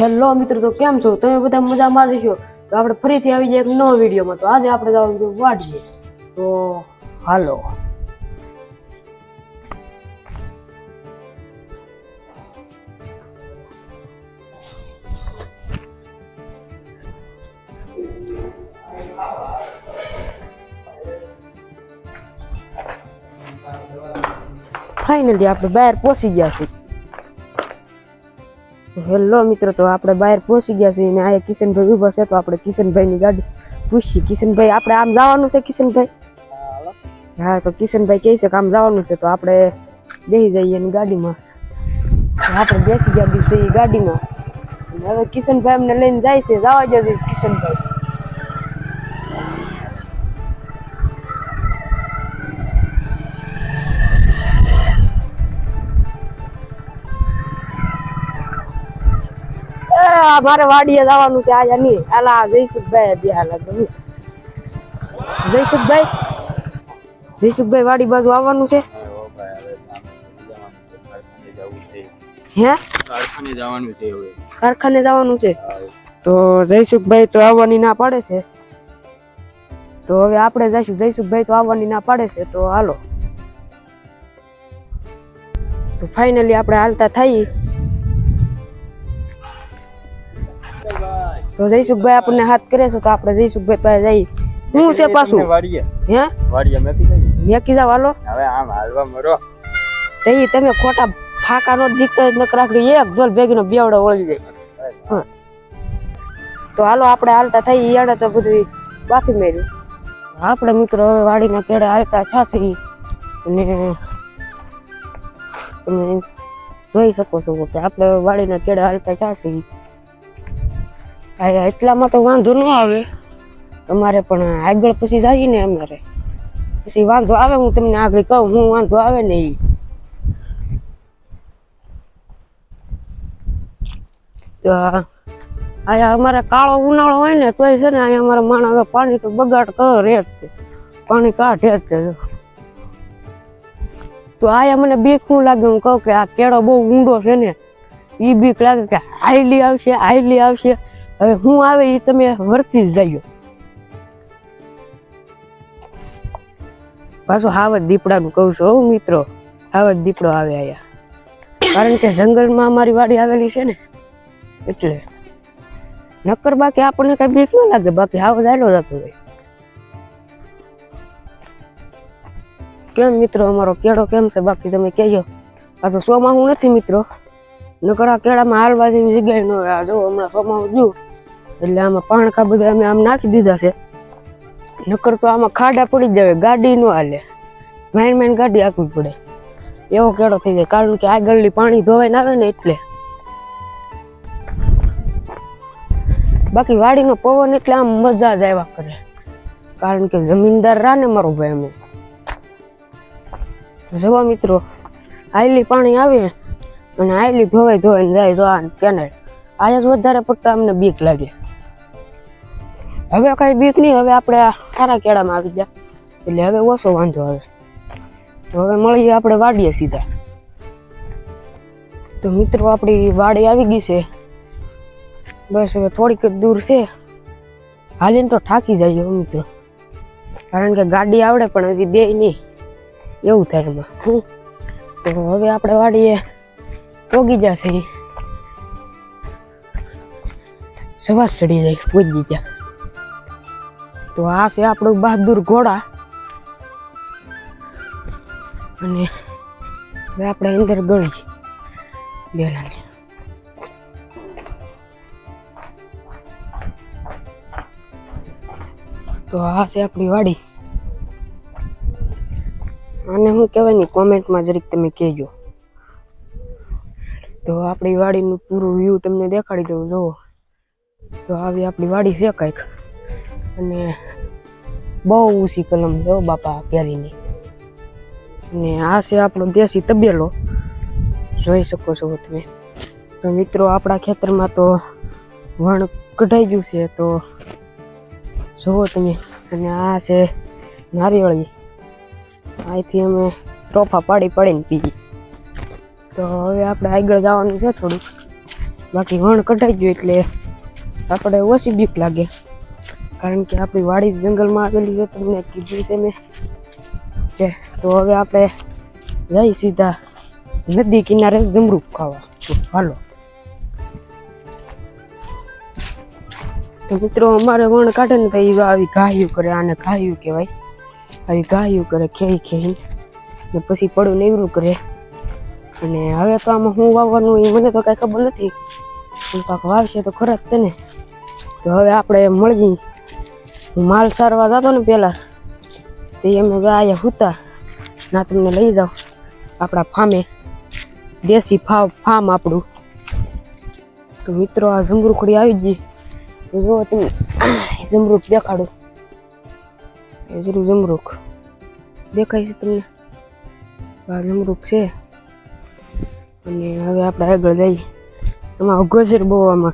Hello મિત્રો, તો કેમ છો? તમે બધા મજામાં જ છો? તો આપણે ફરીથી આવી જાય એક નવો વિડીયોમાં. તો આજે આપણે જવાનું છે વાડીએ. તો હાલો. ફાઇનલી આપણે બહાર પહોંચી ગયા છીએ. હેલો મિત્રો તો આપણે બહાર પહોંચી ગયા છીએ અને આ કિશનભાઈ ઊભા છે તો આપણે કિશનભાઈની ગાડી પૂછીએ કિશનભાઈ આપણે આમ જવાનું છે કિશનભાઈ? હા તો કિશનભાઈ કહે છે કે આમ જવાનું છે તો આપણે બેસી જઈએ એની ગાડીમાં. આપણે બેસી ગયા છે એ ગાડીમાં હવે કિશનભાઈ અમને લઈને જાય છે જવા જશે કિશનભાઈ. મારે વાડીએ જવાનું છે આજે નહીં. આલા જયસુખભાઈ બે જયસુખભાઈ? જયસુખભાઈ વાડી બાજુ આવવાનું છે? હે? કારખાને જવાનું છે હવે. કારખાને જવાનું છે? તો જયસુખભાઈ તો આવવાની ના પાડે છે. તો હવે આપણે જઈશું. જયસુખભાઈ તો આવવાની ના પાડે છે. તો હાલો. તો ફાઇનલી આપણે હાલતા થઈ તો જયસુખભાઈ આપણને હાથ કરે છે તો આપણે જયસુખભાઈ પાસે જઈ શું છે પાછું? વાડીએ. હે? વાડીએ મેકી દઈ મેકી જાવ હાલો? હવે આમ હાલવા મરો. તઈ તમે ખોટા ફાકા નો દીકતો જ નકર રાખડી એક ધોલ ભેગીનો બેવડો ઓળી જાય. તો હાલો આપણે હાલતા થઈ ઈયાડે તો બધું બાકી મેર્યું. આપણે મિત્રો હવે વાડીના કેડે આવતા થાશી. અને તમે જોઈ શકો છો કે આપણે વાડીના કેડે હાલતા થાશી. આ એટલામાં તો વાંધો ન આવે. તમારે પણ આગળ પછી જઈએ ને અમારે. પછી વાંધો આવે, હું તમને આગળ કહું, હું વાંધો આવે ને એ અહીંયા અમારે કાળો ઉનાળો હોય ને, તોય છે ને, અહીંયા અમારા માણસ પાણી તો બગાડ કરે જ છે. પાણી કાઢે જ છે. તો આયા મને બીક શું લાગે, હું કહું કે આ કેળો બહુ ઊંડો છે ને એ બીક લાગે કે હાઈલી આવશે હાઈલી આવશે. હવે હું આવે એ તમે વર્તી જઈયો પાછું હાવત દીપડાનું કહું છું હો મિત્રો, હાવત દીપડો આવે આયા. કારણ કે જંગલમાં અમારી વાડી આવેલી છે ને, એટલે નક્કર બાકી આપણને કઈ બીક ન લાગે, બાકી હાવ જાયલો જતો હોય. કેમ મિત્રો, અમારો કેળો કેમ છે? બાકી તમે કહેજો. આ તો સોમાહું નથી મિત્રો. નકર આ કેળામાં હાલવા જેવી જગ્યાએ ન જો હમણાં સોમાહું જો એટલે આમાં પાણકા બધા અમે આમ નાખી દીધા છે. નકર તો આમાં ખાડા પડી જાય, ગાડી ન હાલે. માઇન માઇન ગાડી આખવી પડે. એવો કેળો થઈ જાય, કારણ કે આગળની પાણી ધોવાઈને આવે ને એટલે. બાકી વાડીનો પવન એટલે આમ મજા જ આવ્યા કરે. કારણ કે જમીનદાર રા ને મારો ભાઈ અમે. જવા મિત્રો આયલી પાણી આવે અને આયલી ધોવાઈ ધોવાઈને જાય તો આ કેનેડ આજે જ વધારે પડતા અમને બીક લાગે. હવે કઈ બીક નહીં, હવે આપણે આ સારા કેળામાં આવી ગયા. એટલે હવે ઓછો વાંધો આવે. તો હવે મળીએ આપણે વાડીએ સીધા. તો મિત્રો, આપણી વાડી આવી ગઈ છે. બસ હવે થોડીક જ દૂર છે. હાલીને તો થાકી જાય હો મિત્રો. કારણ કે ગાડી આવડે પણ હજી દે નહીં. એવું થાય એમાં. હમ. તો હવે આપણે વાડીએ પોગી જશે. સવાજ ચડી જાય પૂજી ગયા તો આ છે આપણું બહાદુર ઘોડા. અને હવે આપણે અંદર ગળી બેલાને. તો આ છે આપણી વાડી. આને હું કહેવાય ને કોમેન્ટમાં જરીક તમે કહેજો. તો આપણી વાડીનું પૂરું વ્યૂ તમને દેખાડી દઉં, જુઓ. તો આવી આપણી વાડી છે કંઈક. અને બહુ ઊંચી કલમ છે બાપા કેરીની. અને આ છે આપણો દેશી તબેલો. જોઈ શકો છો તમે. તો મિત્રો, આપણા ખેતરમાં તો વણ કઢાઈ ગયું છે, તો જુઓ તમે. અને આ છે નારિયેળી. અહીંથી અમે ત્રોફા પાડી પાડીને પીજી તો હવે આપણે આગળ જવાનું છે થોડુંક. બાકી વણ કઢાઈ ગયું એટલે આપણે ઓછી બીક લાગે. કારણ કે આપણી વાડી જંગલમાં આવેલી છે, તમને કીધું છે મેં કે તો હવે આપણે જઈ સીધા નદી કિનારે જમરૂક ખાવા. તો હાલો. તો મિત્રો, અમારે વણ કાઢે ને તો એ આવી ગાયું કરે, આને ગાયું કહેવાય. આવી ગાયું કરે ખેઈ ખેઈ ને પછી પડું નેવરું કરે. અને હવે તો આમાં હું વાવવાનું એ મને તો કાંઈ ખબર નથી. પણ પાક વાવશે તો ખરા જ છે ને તો હવે આપણે મળી હું માલ સારવા જતો ને પહેલાં તે અમે ગયા હતા. ના તમને લઈ જાઓ આપણા ફામે. દેશી ફામ ફામ આપણું. તો મિત્રો, આ જમરૂખડી આવી ગઈ. જો તમે દેખાડું. એ જરૂર જમરૂખ દેખાય છે તમને? આ જમરૂખ છે. અને હવે આપણે આગળ જઈએ. એમાં ગજર બહુ આમાં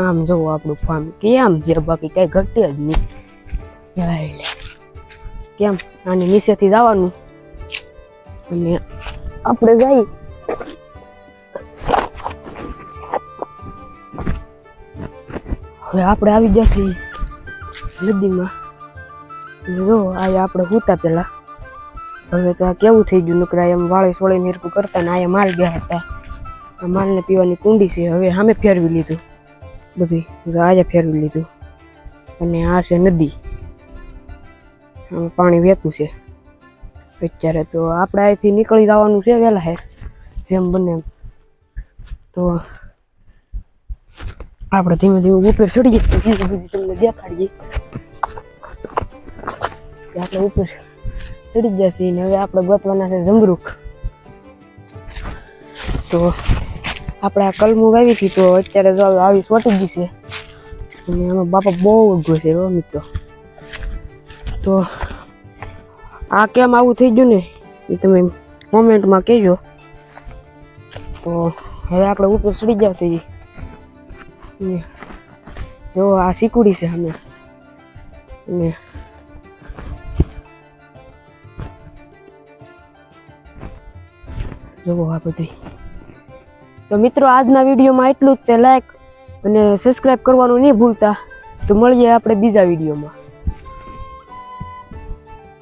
આમ જવું આપણું ફાર્મ કેમ છે? બાકી કઈ ઘટે જ નહીં. કેમ? આની નીચેથી જવાનું. અને આપણે જઈ. હવે આપણે આવી ગયા છીએ નદીમાં. જો, આ આપણે હોતા પેલા હવે તો આ કેવું થઈ ગયું? નકરા એમ વાળે સોળે નીરકું કરતા ને આ માલ ગયા હતા. આ માલને પીવાની કુંડી છે. હવે સામે ફેરવી લીધું. બધી આજે ફેરવી લીધું. અને આ છે નદી. પાણી વહેતું છે. અત્યારે તો આપણે અહીંથી નીકળી જવાનું છે વહેલા હે, જેમ બને તો આપણે ધીમે ધીમે ઉપર ચડીએ તમને દેખાડીએ. આપણે ઉપર ચડી ગયા છીએ હવે આપણે ગોતવાના છે જમરૂખ. તો આપણે આ કલમું વાવી હતી તો અત્યારે જો આવી સોટી ગઈ છે. અને આમાં બાપા બહુ ઉગ્યો છે હો મિત્રો. તો આ કેમ આવું થઈ ગયું ને, એ તમે કોમેન્ટમાં કહેજો. તો હવે આપણે ઉપર ચડી ગયા છીએ. જો આ સિકુડી છે અમે ને જો આ બધી. તો મિત્રો, આજના વિડીયોમાં એટલું જ. તે લાઈક અને સબસ્ક્રાઈબ કરવાનું નહીં ભૂલતા. તો મળીએ આપણે બીજા વિડીયોમાં.